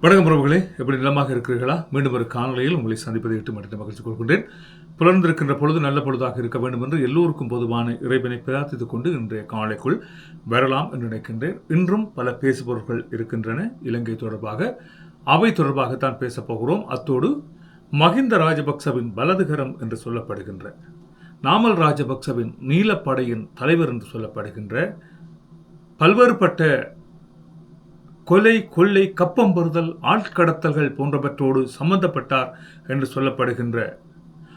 வணக்கம் பிரபுகளே எப்படி நிலமாக இருக்கிறீர்களா? மீண்டும் ஒரு காணொலியில் உங்களை சந்திப்பதை எட்டு மட்டும் மகிழ்ச்சி கொள்கின்றேன். புலர்ந்திருக்கின்ற பொழுது நல்ல பொழுதாக இருக்க வேண்டும் என்று எல்லோருக்கும் பொதுவான இறைவனை பிரார்த்தித்துக் கொண்டு இன்றைய காலைக்குள் வரலாம் என்று நினைக்கின்றேன். இன்றும் பல பேசுபவர்கள் இருக்கின்றன. இலங்கை தொடர்பாக அவை தொடர்பாகத்தான் பேசப் போகிறோம். அத்தோடு மஹிந்த ராஜபக்சவின் வலதுகரம் என்று சொல்லப்படுகின்ற நாமல் ராஜபக்சவின் நீலப்படையின் தலைவர் என்று சொல்லப்படுகின்ற பல்வேறுபட்ட கொலை கொள்ளை கப்பம் பெறுதல் ஆட்கடத்தல்கள் போன்றவற்றோடு சம்பந்தப்பட்டார் என்று சொல்லப்படுகின்ற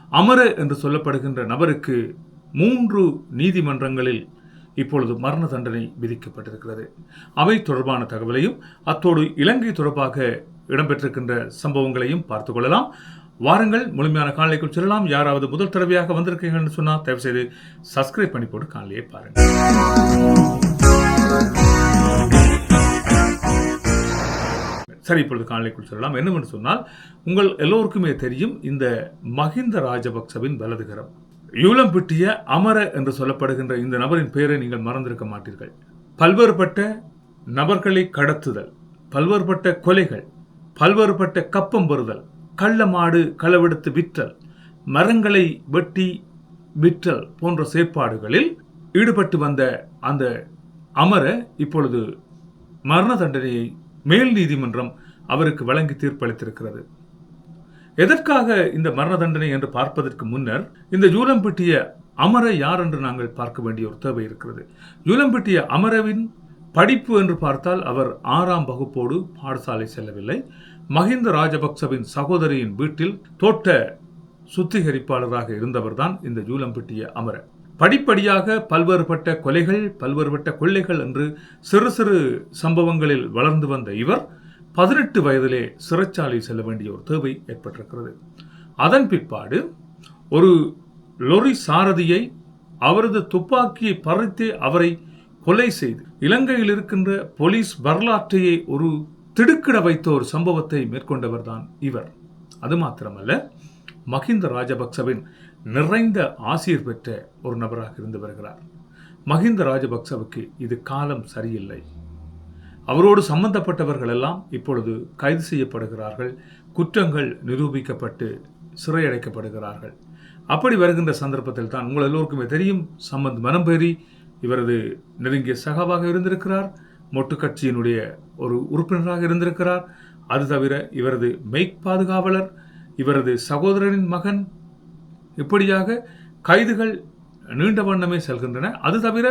அமர என்று சொல்லப்படுகின்ற நபருக்கு மூன்று நீதிமன்றங்களில் இப்பொழுது மரண தண்டனை விதிக்கப்பட்டிருக்கிறது. அவை தொடர்பான தகவலையும் அத்தோடு இலங்கை தொடர்பாக இடம்பெற்றிருக்கின்ற சம்பவங்களையும் பார்த்துக் கொள்ளலாம். வாருங்கள் முழுமையான காணொலிக்குள் செல்லலாம். யாராவது முதல் தடவையாக வந்திருக்கீங்கன்னு சொன்னால் தயவுசெய்து சப்ஸ்கிரைப் பண்ணி போட்டு காணொலியை பாருங்கள். சரி இப்பொழுது காணொலிக்குள் செல்லலாம். என்னவென்று சொன்னால் உங்கள் எல்லோருக்குமே தெரியும் இந்த மஹிந்த ராஜபக்சவின் வலதுகரம் யூலம்பிட்டிய அமர என்று சொல்லப்படுகின்ற இந்த நபரின் பெயரை நீங்கள் மறந்திருக்க மாட்டீர்கள். பல்வேறுபட்ட நபர்களை கடத்துதல் பல்வேறுபட்ட கொலைகள் பல்வேறுபட்ட கப்பம் பெறுதல் கள்ள மாடு களவெடுத்து விற்றல் மரங்களை வெட்டி விற்றல் போன்ற செயற்பாடுகளில் ஈடுபட்டு வந்த அந்த அமர இப்பொழுது மரண தண்டனையை மேல் நீதிமன்றம் அவருக்கு வழங்கி தீர்ப்பளித்திருக்கிறது. எதற்காக இந்த மரண தண்டனை என்று பார்ப்பதற்கு முன்னர் இந்த ஜூலம்பிட்டிய அமர யார் என்று நாங்கள் பார்க்க வேண்டிய ஒரு தேவை இருக்கிறது. ஜூலம்பிட்டிய அமரவின் படிப்பு என்று பார்த்தால் அவர் ஆறாம் வகுப்போடு பாடசாலை செல்லவில்லை. மஹிந்த ராஜபக்சவின் சகோதரியின் வீட்டில் தோட்ட சுத்திகரிப்பாளராக இருந்தவர்தான் இந்த ஜூலம்பிட்டிய அமர படிப்படியாக பல்வேறுபட்ட கொலைகள் பல்வேறுபட்ட கொள்ளைகள் என்று சிறு சிறு சம்பவங்களில் வளர்ந்து வந்த இவர் பதினெட்டு வயதிலே சிறைச்சாலை செல்ல வேண்டிய ஒரு தேவை ஏற்பட்டிருக்கிறது. அதன் பிற்பாடு ஒரு லொரி சாரதியை அவரது துப்பாக்கியை பறித்து அவரை கொலை செய்து இலங்கையில் இருக்கின்ற போலீஸ் வரலாற்றையே ஒரு திடுக்கிட வைத்த ஒரு சம்பவத்தை மேற்கொண்டவர்தான் இவர். அது மாத்திரமல்ல மஹிந்த ராஜபக்சவின் நிறைந்த ஆசிரியர் பெற்ற ஒரு நபராக இருந்து வருகிறார். மஹிந்த ராஜபக்சவுக்கு இது காலம் சரியில்லை. அவரோடு சம்பந்தப்பட்டவர்கள் எல்லாம் இப்பொழுது கைது செய்யப்படுகிறார்கள் குற்றங்கள் நிரூபிக்கப்பட்டு சிறையடைக்கப்படுகிறார்கள். அப்படி வருகின்ற சந்தர்ப்பத்தில் தான் உங்கள் எல்லோருக்குமே தெரியும் சம்பந்த் மனம்பேறி இவரது நெருங்கிய சகாவாக இருந்திருக்கிறார் மொட்டு கட்சியினுடைய ஒரு உறுப்பினராக இருந்திருக்கிறார். அது தவிர இவரது மெய்க் பாதுகாவலர் இவரது சகோதரனின் மகன் இப்படியாக கைதுகள் நீண்ட வண்ணமே செல்கின்றன. அது தவிர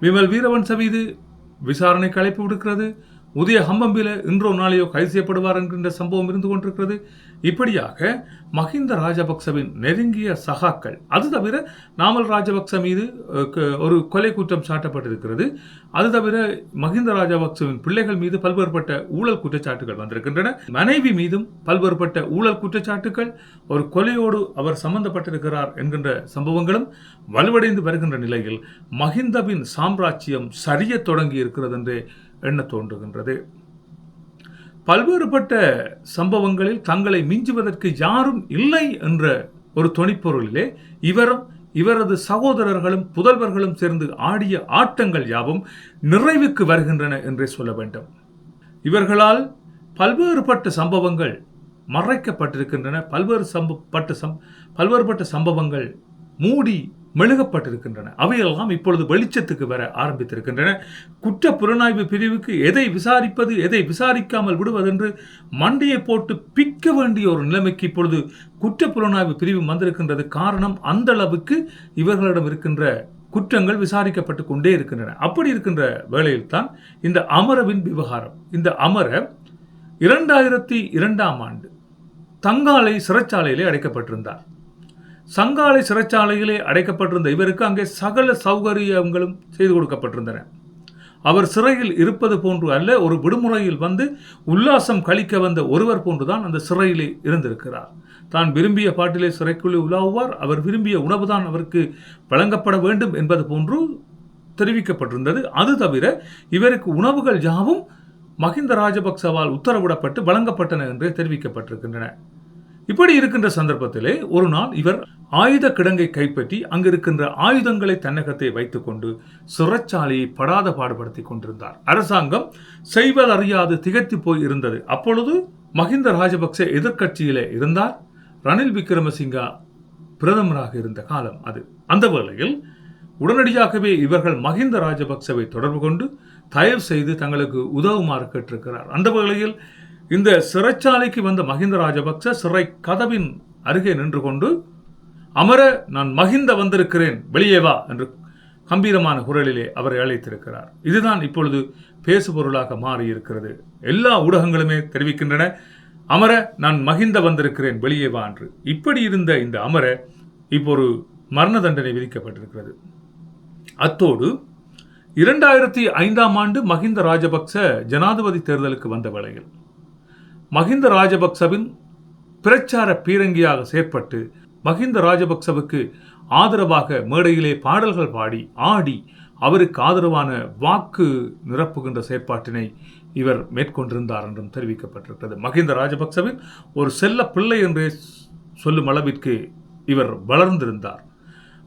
விமல் வீரவன்ச மீது விசாரணை அழைப்பு விடுக்கிறது. உதய ஹம்பம்பில இன்றோ நாளையோ கைது செய்யப்படுவார் என்கின்ற சம்பவம் இருந்து கொண்டிருக்கிறது. இப்படியாக மஹிந்த ராஜபக்சவின் நெருங்கிய சகாக்கள் அது தவிர நாமல் ராஜபக்ச மீது க- ஒரு கொலை குற்றம் சாட்டப்பட்டிருக்கிறது. அது தவிர மஹிந்த ராஜபக்சவின் பிள்ளைகள் மீது பல்வேறுபட்ட ஊழல் குற்றச்சாட்டுகள் வந்திருக்கின்றன. மனைவி மீதும் பல்வேறுபட்ட ஊழல் குற்றச்சாட்டுகள் ஒரு கொலையோடு அவர் சம்பந்தப்பட்டிருக்கிறார் என்கின்ற சம்பவங்களும் வலுவடைந்து வருகின்ற நிலையில் மஹிந்தவின் சாம்ராஜ்யம் சரியத் தொடங்கி இருக்கிறது என்றே எண்ண தோன்றுகின்றது? பல்வேறுபட்ட சம்பவங்களில் தங்களை மிஞ்சுவதற்கு யாரும் இல்லை என்ற ஒரு தொனிப்பொருளிலே இவரும் இவரது சகோதரர்களும் புதல்வர்களும் சேர்ந்து ஆடிய ஆட்டங்கள் யாவும் நிறைவுக்கு வருகின்றன என்றே சொல்ல வேண்டும். இவர்களால் பல்வேறுபட்ட சம்பவங்கள் மறைக்கப்பட்டிருக்கின்றன. பல்வேறு சம்ப பட்ட சம் பல்வேறுபட்ட சம்பவங்கள் மூடி மெழுகப்பட்டிருக்கின்றன. அவையெல்லாம் இப்பொழுது வெளிச்சத்துக்கு வர ஆரம்பித்திருக்கின்றன. குற்ற புலனாய்வு பிரிவுக்கு எதை விசாரிப்பது எதை விசாரிக்காமல் விடுவதென்று மண்டையை போட்டு பிக்க வேண்டிய ஒரு நிலைமைக்கு இப்பொழுது குற்ற புலனாய்வு பிரிவு வந்திருக்கின்றது. காரணம் அந்த அளவுக்கு இவர்களிடம் இருக்கின்ற குற்றங்கள் விசாரிக்கப்பட்டு கொண்டே இருக்கின்றன. அப்படி இருக்கின்ற வேளையில் தான் இந்த அமரவின் விவகாரம். இந்த அமர இரண்டாயிரத்தி இரண்டாம் ஆண்டு தங்காலை சிறைச்சாலையிலே அடைக்கப்பட்டிருந்தார். சங்காலை சிறைச்சாலையிலே அடைக்கப்பட்டிருந்த இவருக்கு அங்கே சகல சௌகரியங்களும் செய்து கொடுக்கப்பட்டிருந்தன. அவர் சிறையில் இருப்பது போன்று அல்ல ஒரு விடுமுறையில் வந்து உல்லாசம் கழிக்க வந்த ஒருவர் போன்றுதான் அந்த சிறையிலே இருந்திருக்கிறார். தான் விரும்பிய பாட்டிலே சிறைக்குள்ளே உலாவுவார் அவர் விரும்பிய உணவுதான் அவருக்கு வழங்கப்பட வேண்டும் என்பது போன்று தெரிவிக்கப்பட்டிருந்தது. அது தவிர இவருக்கு உணவுகள் யாவும் மஹிந்த ராஜபக்சவால் உத்தரவிடப்பட்டு வழங்கப்பட்டன என்று தெரிவிக்கப்பட்டிருக்கின்றன. இப்படி இருக்கின்ற சந்தர்ப்பத்திலே ஒரு நாள் இவர் ஆயுத கிடங்கை கைப்பற்றி அங்கிருக்கின்ற ஆயுதங்களை தன்னகத்தை வைத்துக்கொண்டு சுரச்சாலையை படாத பாடுபடுத்தி கொண்டிருந்தார். அரசாங்கம் செய்வதறியாது திகைத்து போய் இருந்தது. அப்பொழுது மஹிந்த ராஜபக்ச எதிர்கட்சியிலே இருந்தார். ரணில் விக்ரமசிங்கா பிரதமராக இருந்த காலம் அது. அந்த வேளையில் உடனடியாகவே இவர்கள் மஹிந்த ராஜபக்சவை தொடர்பு கொண்டு தயவு செய்து தங்களுக்கு உதவுமாறு கேட்டிருக்கிறார். அந்த வேளையில் இந்த சிறைச்சாலைக்கு வந்த மஹிந்த ராஜபக்ச சிறை கதவின் அருகே நின்று கொண்டு அமர நான் மஹிந்த வந்திருக்கிறேன் வெளியே வா என்று கம்பீரமான குரலிலே அவரை அழைத்திருக்கிறார். இதுதான் இப்பொழுது பேசுபொருளாக மாறியிருக்கிறது. எல்லா ஊடகங்களுமே தெரிவிக்கின்றன அமர நான் மகிந்த வந்திருக்கிறேன் வெளியே வா என்று. இப்படி இருந்த இந்த அமர இப்போ ஒரு மரண தண்டனை விதிக்கப்பட்டிருக்கிறது. அத்தோடு இரண்டாயிரத்தி ஐந்தாம் ஆண்டு மஹிந்த ராஜபக்ச ஜனாதிபதி தேர்தலுக்கு வந்த வேளையில் மஹிந்த ராஜபக்சவின் பிரச்சார பீரங்கியாக செயற்பட்டு மஹிந்த ராஜபக்சவுக்கு ஆதரவாக மேடையிலே பாடல்கள் பாடி ஆடி அவருக்கு ஆதரவான வாக்கு நிரப்புகின்ற செயற்பாட்டினை இவர் மேற்கொண்டிருந்தார் என்றும் தெரிவிக்கப்பட்டிருக்கிறது. மஹிந்த ராஜபக்சவின் ஒரு செல்ல பிள்ளை என்றே சொல்லும் அளவிற்கு இவர் வளர்ந்திருந்தார்.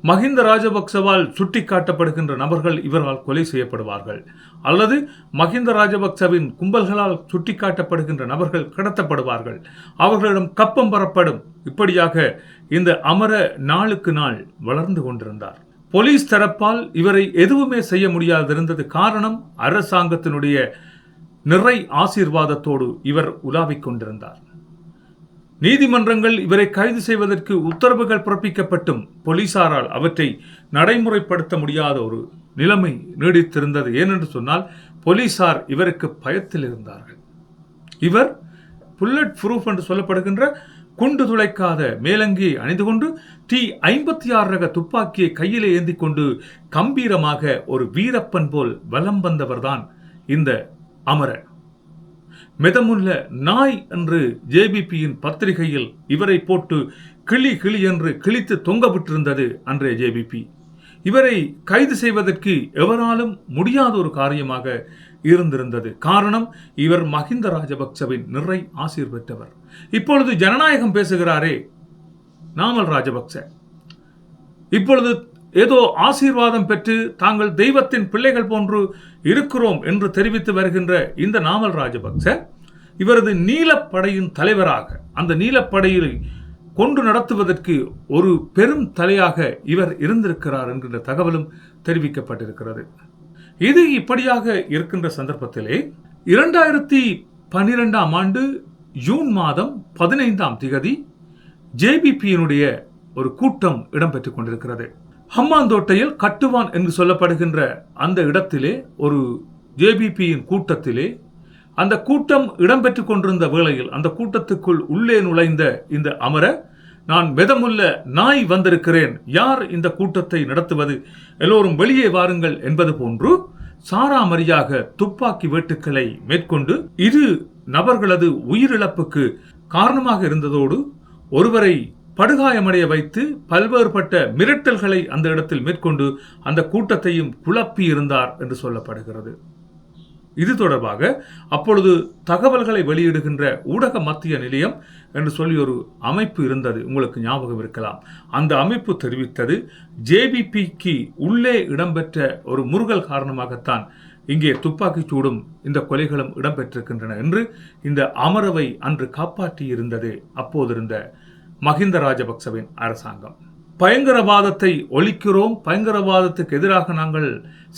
மஹிந்த ராஜபக்சவால் சுட்டிக்காட்டப்படுகின்ற நபர்கள் இவரால் கொலை செய்யப்படுவார்கள். அல்லது மஹிந்த ராஜபக்சவின் கும்பல்களால் சுட்டிக்காட்டப்படுகின்ற நபர்கள் கடத்தப்படுவார்கள். அவர்களிடம் கப்பம் பெறப்படும் இப்படியாக இந்த அமர நாளுக்கு நாள் வளர்ந்து கொண்டிருந்தார். போலீஸ் தரப்பால் இவரை எதுவுமே செய்ய முடியாதிருந்தது காரணம் அரசாங்கத்தினுடைய நிறை ஆசீர்வாதத்தோடு இவர் உலாவிக் கொண்டிருந்தார். நீதிமன்றங்கள் இவரை கைது செய்வதற்கு உத்தரவுகள் பிறப்பிக்கப்பட்டும் போலீசாரால் அவற்றை நடைமுறைப்படுத்த முடியாத ஒரு நிலைமை நீடித்திருந்தது. ஏனென்று சொன்னால் போலீசார் இவருக்கு பயத்தில் இருந்தார்கள். இவர் புல்லட் ப்ரூஃப் என்று சொல்லப்படுகின்ற குண்டு துளைக்காத மேலங்கியை அணிந்து கொண்டு டி ஐம்பத்தி ஆறு ரக துப்பாக்கியை கையில் ஏந்தி கொண்டு கம்பீரமாக ஒரு வீரப்பன் போல் வலம் வந்தவர்தான் இந்த அமரன் மிதமுள்ள நாய் என்று ஜேபிபியின் பத்திரிகையில் இவரை போட்டு கிளி கிளி என்று கிழித்து தொங்கவிட்டிருந்தது அன்றைய ஜேபிபி. இவரை கைது செய்வதற்கு எவராலும் முடியாத ஒரு காரியமாக இருந்திருந்தது. காரணம் இவர் மஹிந்த ராஜபக்சவின் நிறை ஆசீர் பெற்றவர். இப்பொழுது ஜனநாயகம் பேசுகிறாரே நாமல் ராஜபக்ச. இப்பொழுது ஏதோ ஆசீர்வாதம் பெற்று தாங்கள் தெய்வத்தின் பிள்ளைகள் போன்று இருக்கிறோம் என்று தெரிவித்து வருகின்ற இந்த நாமல் ராஜபக்ச இவரது நீலப்படையின் தலைவராக அந்த நீலப்படையில் கொண்டு நடத்துவதற்கு ஒரு பெரும் தலையாக இவர் இருந்திருக்கிறார் என்கின்ற தகவலும் தெரிவிக்கப்பட்டிருக்கிறது. இது இப்படியாக இருக்கின்ற சந்தர்ப்பத்திலே இரண்டாயிரத்தி பன்னிரெண்டாம் ஆண்டு ஜூன் மாதம் பதினைந்தாம் திகதி ஜேபிபியினுடைய ஒரு கூட்டம் இடம்பெற்றுக் கொண்டிருக்கிறது. ஹம்மாந்தோட்டையில் கட்டுவான் என்று சொல்லப்படுகின்ற அந்த இடத்திலே ஒரு ஜேபிபியின் கூட்டத்திலே அந்த கூட்டம் இடம்பெற்று கொண்டிருந்த வேளையில் அந்த கூட்டத்துக்குள் உள்ளே நுழைந்த இந்த அமர நான் மெதமுள்ள நாய் வந்திருக்கிறேன் யார் இந்த கூட்டத்தை நடத்துவது? எல்லோரும் வெளியே வாருங்கள் என்பது போன்று சாராமரியாக துப்பாக்கி வேட்டுக்களை மேற்கொண்டு இரு நபர்களது உயிரிழப்புக்கு காரணமாக இருந்ததோடு ஒருவரை படுகாயமடைய வைத்து பல்வேறுபட்ட மிரட்டல்களை அந்த இடத்தில் மேற்கொண்டு அந்த கூட்டத்தையும் குழப்பி இருந்தார் என்று சொல்லப்படுகிறது. இது தொடர்பாக அப்பொழுது தகவல்களை வெளியிடுகின்ற ஊடக மத்திய நிலையம் என்று சொல்லி ஒரு அமைப்பு இருந்தது. உங்களுக்கு ஞாபகம் இருக்கலாம். அந்த அமைப்பு தெரிவித்தது ஜேபிபிக்கு உள்ளே இடம்பெற்ற ஒரு முருகல் காரணமாகத்தான் இங்கே துப்பாக்கிச் சூடும் இந்த கொலைகளும் இடம்பெற்றிருக்கின்றன என்று இந்த அமரவை அன்று காப்பாற்றியிருந்தது. அப்போதிருந்த மஹிந்த ராஜபக்சவின் அரசாங்கம். பயங்கரவாதத்தை ஒழிக்கிறோம் பயங்கரவாதத்துக்கு எதிராக நாங்கள்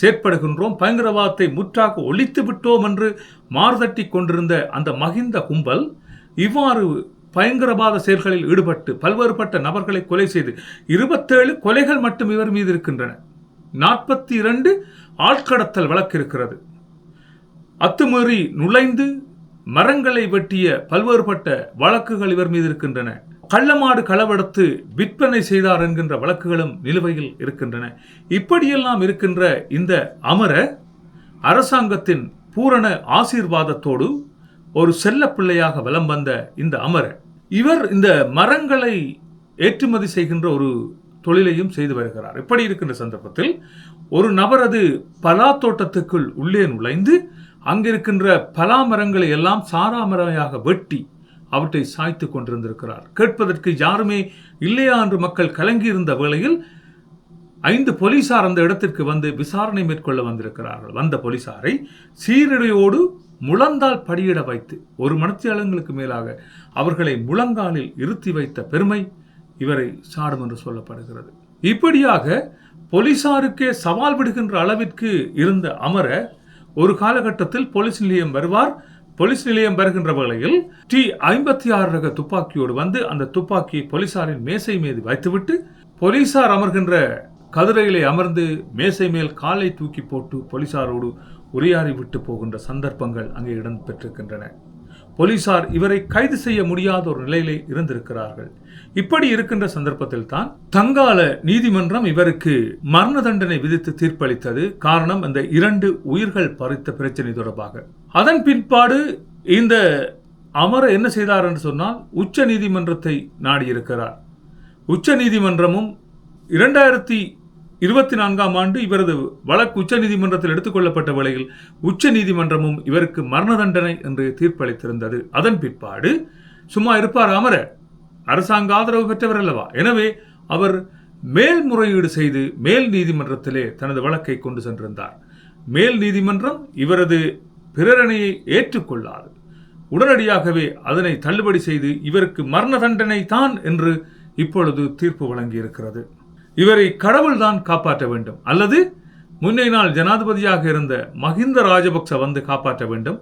செயற்படுகின்றோம் பயங்கரவாதத்தை முற்றாக ஒழித்து விட்டோம் என்று மார்தட்டி கொண்டிருந்த அந்த மகிந்த கும்பல் இவ்வாறு பயங்கரவாத செயல்களில் ஈடுபட்டு பல்வேறுபட்ட நபர்களை கொலை செய்து இருபத்தேழு கொலைகள் மட்டும் இவர் மீது இருக்கின்றன. நாற்பத்தி இரண்டு ஆட்கடத்தல் வழக்கு இருக்கிறது. அத்துமீறி நுழைந்து மரங்களை வெட்டிய பல்வேறுபட்ட வழக்குகள் இவர் மீது இருக்கின்றன. கள்ளமாடு களவெடுத்து விற்பனை செய்தார் என்கின்ற வழக்குகளும் நிலுவையில் இருக்கின்றன. இப்படியெல்லாம் இருக்கின்ற இந்த அமர அரசாங்கத்தின் பூரண ஆசீர்வாதத்தோடு ஒரு செல்ல பிள்ளையாக வலம் வந்த இந்த அமர இவர் இந்த மரங்களை ஏற்றுமதி செய்கின்ற ஒரு தொழிலையும் செய்து வருகிறார். இப்படி இருக்கின்ற சந்தர்ப்பத்தில் ஒரு நபரது பலா தோட்டத்துக்குள் உள்ளே நுழைந்து அங்கிருக்கின்ற பலா மரங்களை எல்லாம் சாரா வெட்டி அவற்றை சாய்த்து கொண்டிருந்திருக்கிறார். கேட்பதற்கு யாருமே இல்லையா என்று மக்கள் கலங்கியிருந்த வேளையில் ஐந்து போலீசார் அந்த இடத்திற்கு வந்து விசாரணை மேற்கொள்ள வந்திருக்கிறார்கள். வந்த போலீசாரை சீரடியோடு முழந்தால் படியிட வைத்து ஒரு மனத்தியாளங்களுக்கு மேலாக அவர்களை முழங்காலில் இருத்தி வைத்த பெருமை இவரை சாடும் என்று சொல்லப்படுகிறது. இப்படியாக போலீசாருக்கே சவால் விடுகின்ற அளவிற்கு இருந்த அமர ஒரு காலகட்டத்தில் போலீஸ் நிலையம் வருவார். போலீஸ் நிலையம் வருகின்ற வேளையில் டி ஐம்பத்தி ஆறு ரக துப்பாக்கியோடு வந்து அந்த துப்பாக்கியை போலீசாரின் மேசை மீது வைத்துவிட்டு போலீசார் அமர்கின்ற கதிரையிலே அமர்ந்து மேசை மேல் காலை தூக்கி போட்டு போலீசாரோடு உரையாறி விட்டு போகின்ற சந்தர்ப்பங்கள் அங்கே இடம்பெற்றிருக்கின்றன. போலீசார் இவரை கைது செய்ய முடியாத ஒரு நிலையிலே இருந்திருக்கிறார்கள். இப்படி இருக்கின்ற சந்தர்ப்பத்தில் தான் தங்கால நீதிமன்றம் இவருக்கு மரண தண்டனை விதித்து தீர்ப்பளித்தது காரணம் இந்த இரண்டு உயிர்கள் பறித்த பிரச்சனை தொடர்பாக. அதன் பிற்பாடு இந்த அமர என்ன செய்தார் என்று சொன்னால் உச்ச நீதிமன்றத்தை நாடியிருக்கிறார். உச்ச நீதிமன்றமும் இரண்டாயிரத்தி இருபத்தி நான்காம் ஆண்டு இவரது வழக்கு உச்ச நீதிமன்றத்தில் எடுத்துக்கொள்ளப்பட்ட வேளையில் உச்ச நீதிமன்றமும் இவருக்கு மரண தண்டனை என்று தீர்ப்பளித்திருந்தது. அதன் பிற்பாடு சும்மா இருப்பார் அமரர். அரசாங்க ஆதரவு பெற்றவர் அல்லவா? எனவே அவர் மேல்முறையீடு செய்து மேல் நீதிமன்றத்திலே தனது வழக்கை கொண்டு சென்றிருந்தார். மேல் நீதிமன்றம் இவரது பிரேரணையை ஏற்றுக்கொள்ளாது. உடனடியாகவே அதனை தள்ளுபடி செய்து இவருக்கு மரண தண்டனை தான் என்று இப்பொழுது தீர்ப்பு வழங்கியிருக்கிறது. இவரை கடவுள்தான் காப்பாற்ற வேண்டும். அல்லது முன்னை நாள் ஜனாதிபதியாக இருந்த மஹிந்த ராஜபக்ச வந்து காப்பாற்ற வேண்டும்.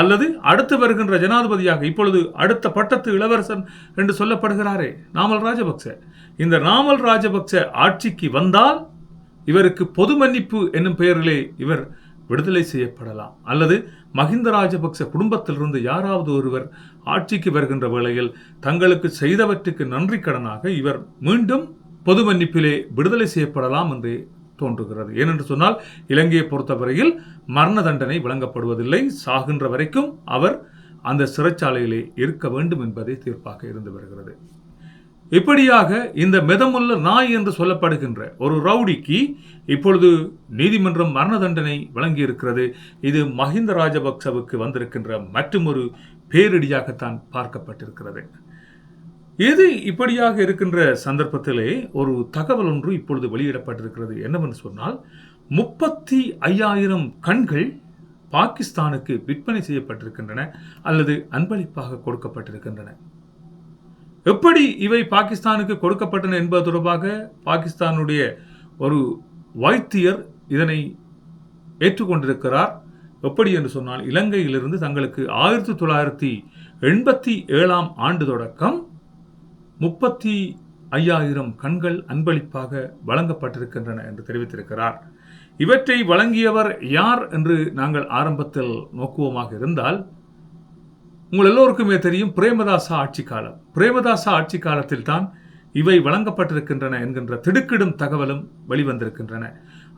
அல்லது அடுத்து வருகின்ற ஜனாதிபதியாக இப்பொழுது அடுத்த பட்டத்து இளவரசன் என்று சொல்லப்படுகிறாரே நாமல் ராஜபக்ச. இந்த நாமல் ராஜபக்ச ஆட்சிக்கு வந்தால் இவருக்கு பொது மன்னிப்பு என்னும் பெயரிலே இவர் விடுதலை செய்யப்படலாம். அல்லது மஹிந்த ராஜபக்ச குடும்பத்திலிருந்து யாராவது ஒருவர் ஆட்சிக்கு வருகின்ற வேளையில் தங்களுக்கு செய்தவற்றுக்கு நன்றி கடனாக இவர் மீண்டும் பொது மன்னிப்பிலே விடுதலை செய்யப்படலாம் என்று தோன்றுகிறது. ஏனென்று சொன்னால் இலங்கையை பொறுத்தவரையில் மரண தண்டனை வழங்கப்படுவதில்லை. சாகின்ற வரைக்கும் அவர் அந்த சிறைச்சாலையிலே இருக்க வேண்டும் என்பதே தீர்ப்பாக இருந்து வருகிறது. இப்படியாக இந்த மிதமுள்ள நாய் என்று சொல்லப்படுகின்ற ஒரு ரவுடிக்கு இப்பொழுது நீதிமன்றம் மரண தண்டனை வழங்கியிருக்கிறது. இது மஹிந்த ராஜபக்சவுக்கு வந்திருக்கின்ற மற்றொரு பேரிடியாகத்தான் பார்க்கப்பட்டிருக்கிறது. இது இப்படியாக இருக்கின்ற சந்தர்ப்பத்திலே ஒரு தகவல் ஒன்று இப்பொழுது வெளியிடப்பட்டிருக்கிறது என்னவென்று சொன்னால் முப்பத்தி ஐயாயிரம் கண்கள் பாகிஸ்தானுக்கு விற்பனை செய்யப்பட்டிருக்கின்றன அல்லது அன்பளிப்பாக கொடுக்கப்பட்டிருக்கின்றன. எப்படி இவை பாகிஸ்தானுக்கு கொடுக்கப்பட்டன என்பது தொடர்பாக பாகிஸ்தானுடைய ஒரு வைத்தியர் இதனை ஏற்றுக்கொண்டிருக்கிறார். எப்படி என்று சொன்னால் இலங்கையிலிருந்து தங்களுக்கு ஆயிரத்தி தொள்ளாயிரத்தி எண்பத்தி ஏழாம் ஆண்டு தொடக்கம் முப்பத்தி ஐயாயிரம் கண்கள் அன்பளிப்பாக வழங்கப்பட்டிருக்கின்றன என்று தெரிவித்திருக்கிறார். இவற்றை வழங்கியவர் யார் என்று நாங்கள் ஆரம்பத்தில் நோக்குவோமாக இருந்தால் உங்கள் எல்லோருக்குமே தெரியும் பிரேமதாசா ஆட்சி காலம் பிரேமதாசா ஆட்சி காலத்தில் தான் இவை வழங்கப்பட்டிருக்கின்றன என்கின்ற திடுக்கிடும் தகவலும் வெளிவந்திருக்கின்றன.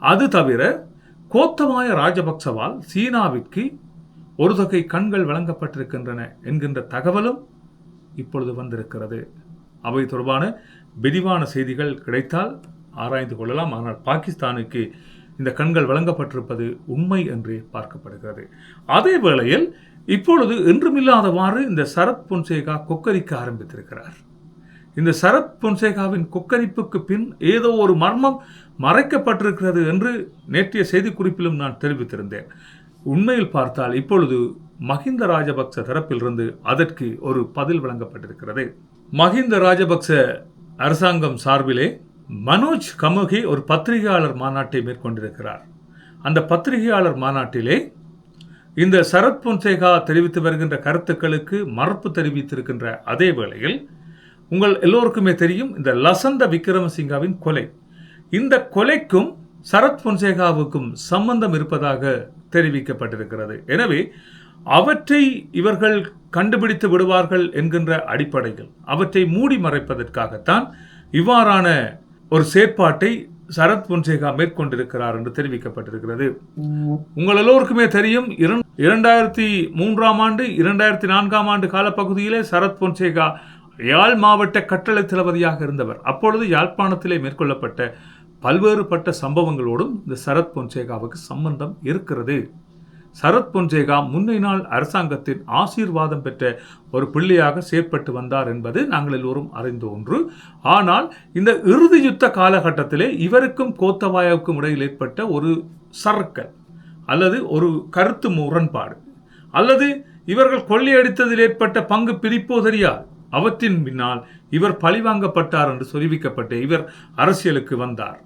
அது தவிர கோத்தமாய ராஜபக்சவால் சீனாவிற்கு ஒரு தொகை கண்கள் வழங்கப்பட்டிருக்கின்றன என்கின்ற தகவலும் இப்பொழுது வந்திருக்கிறது. அவை தொடர்பான விரிவான செய்திகள் கிடைத்தால் ஆராய்ந்து கொள்ளலாம். ஆனால் பாகிஸ்தானுக்கு இந்த கண்கள் வழங்கப்பட்டிருப்பது உண்மை என்றே பார்க்கப்படுகிறது. அதே வேளையில் இப்பொழுது என்றுமில்லாதவாறு இந்த சரத் பொன்சேகா கொக்கரிக்க ஆரம்பித்திருக்கிறார். இந்த சரத் பொன்சேகாவின் கொக்கரிப்புக்கு பின் ஏதோ ஒரு மர்மம் மறைக்கப்பட்டிருக்கிறது என்று நேற்றைய செய்திக்குறிப்பிலும் நான் தெரிவித்திருந்தேன். உண்மையில் பார்த்தால் இப்பொழுது மஹிந்த ராஜபக்ச தரப்பிலிருந்து அதற்கு ஒரு பதில் வழங்கப்பட்டிருக்கிறது. மஹிந்த ராஜபக்ச அரசாங்கம் சார்பிலே மனோஜ் கமுகி ஒரு பத்திரிகையாளர் மாநாட்டை மேற்கொண்டிருக்கிறார். அந்த பத்திரிகையாளர் மாநாட்டிலே இந்த சரத் பொன்சேகா தெரிவித்து வருகின்ற கருத்துக்களுக்கு மறுப்பு தெரிவித்திருக்கின்ற அதே வேளையில் உங்கள் எல்லோருக்குமே தெரியும் இந்த லசந்த விக்ரமசிங்காவின் கொலை. இந்த கொலைக்கும் சரத் பொன்சேகாவுக்கும் சம்பந்தம் இருப்பதாக தெரிவிக்கப்பட்டிருக்கிறது. எனவே அவற்றை இவர்கள் கண்டுபிடித்து விடுவார்கள் என்கின்ற அடிப்படையில் அவற்றை மூடி மறைப்பதற்காகத்தான் இவ்வாறான ஒரு செயற்பாட்டை சரத் பொன்சேகா மேற்கொண்டிருக்கிறார் என்று தெரிவிக்கப்பட்டிருக்கிறது. உங்கள் எல்லோருக்குமே தெரியும் இரண்டாயிரத்தி மூன்றாம் ஆண்டு இரண்டாயிரத்தி நான்காம் ஆண்டு காலப்பகுதியிலே சரத் பொன்சேகா யாழ் மாவட்ட கட்டளை தளபதியாக இருந்தவர். அப்பொழுது யாழ்ப்பாணத்திலே மேற்கொள்ளப்பட்ட பல்வேறுபட்ட சம்பவங்களோடும் இந்த சரத் பொன்சேகாவுக்கு சம்பந்தம் இருக்கிறது. சரத் பொன்சேகா முன்னை நாள் அரசாங்கத்தின் ஆசீர்வாதம் பெற்ற ஒரு பிள்ளையாக செயற்பட்டு வந்தார் என்பது நாங்கள் எல்லோரும் அறிந்த ஒன்று. ஆனால் இந்த இறுதி யுத்த காலகட்டத்திலே இவருக்கும் கோத்தபாயாவுக்கும் இடையில் ஏற்பட்ட ஒரு சர்க்கல் அல்லது ஒரு கருத்து முரண்பாடு அல்லது இவர்கள் கொள்ளையடித்ததில் ஏற்பட்ட பங்கு பிரிப்போ தெரியாது அவற்றின் பின்னால் இவர் பழிவாங்கப்பட்டார் என்று சொல்லிவிக்கப்பட்டு இவர் அரசியலுக்கு வந்தார்.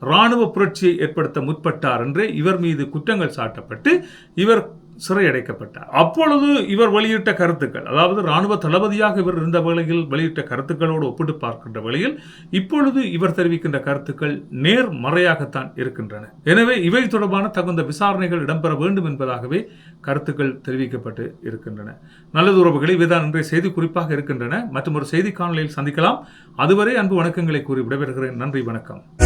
இராணுவ புரட்சியை ஏற்படுத்த முற்பட்டார் என்று இவர் மீது குற்றங்கள் சாட்டப்பட்டு இவர் சிறையடைக்கப்பட்டார். அப்பொழுது இவர் வெளியிட்ட கருத்துக்கள் அதாவது இராணுவ தளபதியாக இவர் இருந்த வேளையில் வெளியிட்ட கருத்துக்களோடு ஒப்பிட்டு பார்க்கின்ற வேளையில் இப்பொழுது இவர் தெரிவிக்கின்ற கருத்துக்கள் நேர்மறையாகத்தான் இருக்கின்றன. எனவே இவை தொடர்பான தகுந்த விசாரணைகள் இடம்பெற வேண்டும் என்பதாகவே கருத்துக்கள் தெரிவிக்கப்பட்டு இருக்கின்றன. நல்லது உறவுகளை இவைதான் இன்றைய செய்தி குறிப்பாக இருக்கின்றன. மற்றும் ஒரு செய்தி காணொலியில் சந்திக்கலாம். அதுவரை அன்பு வணக்கங்களை கூறி விடைபெறுகிறேன். நன்றி வணக்கம்.